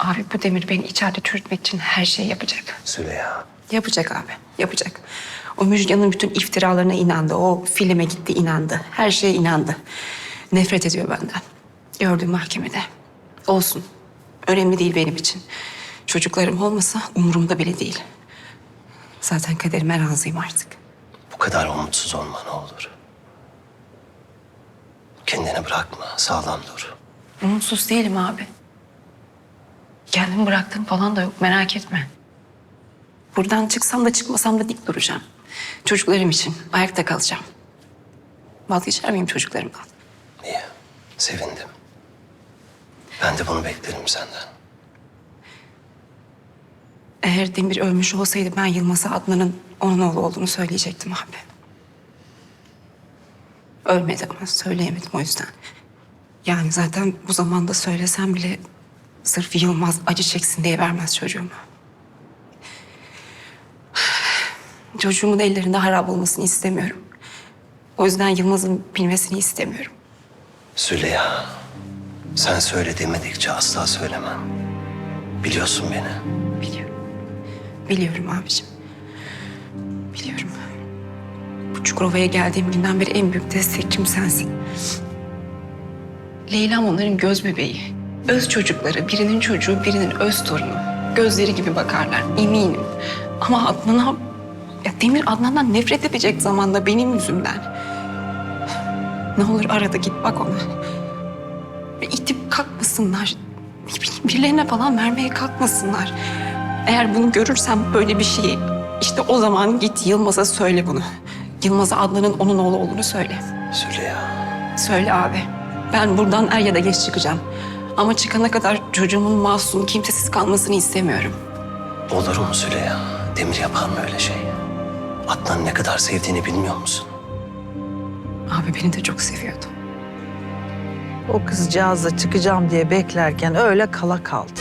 Abi bu Demir beni içeride çürütmek için her şeyi yapacak. Züleyha. Yapacak abi, yapacak. O Müjgan'ın bütün iftiralarına inandı. O filme gitti, inandı. Her şeye inandı. Nefret ediyor benden. Gördüm mahkemede. Olsun. Önemli değil benim için. Çocuklarım olmasa umurumda bile değil. Zaten kaderime razıyım artık. Bu kadar umutsuz olma ne olur. Kendini bırakma. Sağlam dur. Umutsuz değilim abi. Kendimi bıraktığım falan da yok merak etme. Buradan çıksam da çıkmasam da dik duracağım. Çocuklarım için ayakta kalacağım. Vazgeçer miyim çocuklarımdan? İyi. Sevindim. Ben de bunu beklerim senden. Eğer Demir ölmüş olsaydı ben Yılmaz'a Adnan'ın onun oğlu olduğunu söyleyecektim abi. Ölmedi ama söyleyemedim o yüzden. Yani zaten bu zamanda söylesem bile sırf Yılmaz acı çeksin diye vermez çocuğumu. Çocuğumun ellerinde harap olmasını istemiyorum. O yüzden Yılmaz'ın bilmesini istemiyorum. Züleyha. Sen söyle demedikçe asla söylemem. Biliyorsun beni. Biliyorum. Biliyorum abicim. Biliyorum. Bu Çukurova'ya geldiğim günden beri en büyük destekçim sensin. Leyla'm onların göz bebeği. Öz çocukları, birinin çocuğu, birinin öz torunu. Gözleri gibi bakarlar, eminim. Ama Adnan'a... Ya Demir Adnan'dan nefret edecek zamanda benim yüzümden. Ne olur arada git bak ona. Ve itip kalkmasınlar. Birilerine falan vermeye kalkmasınlar. Eğer bunu görürsem böyle bir şeyi işte o zaman git Yılmaz'a söyle bunu. Yılmaz'a Adnan'ın onun oğlu olduğunu söyle. Züleyha. Söyle abi. Ben buradan er ya da geç çıkacağım. Ama çıkana kadar çocuğumun masum, kimsesiz kalmasını istemiyorum. Olur mu Züleyha? Demir yapar mı öyle şey? Adnan'ı ne kadar sevdiğini bilmiyor musun? Abi beni de çok seviyordu. O kızcağızla çıkacağım diye beklerken öyle kala kaldı.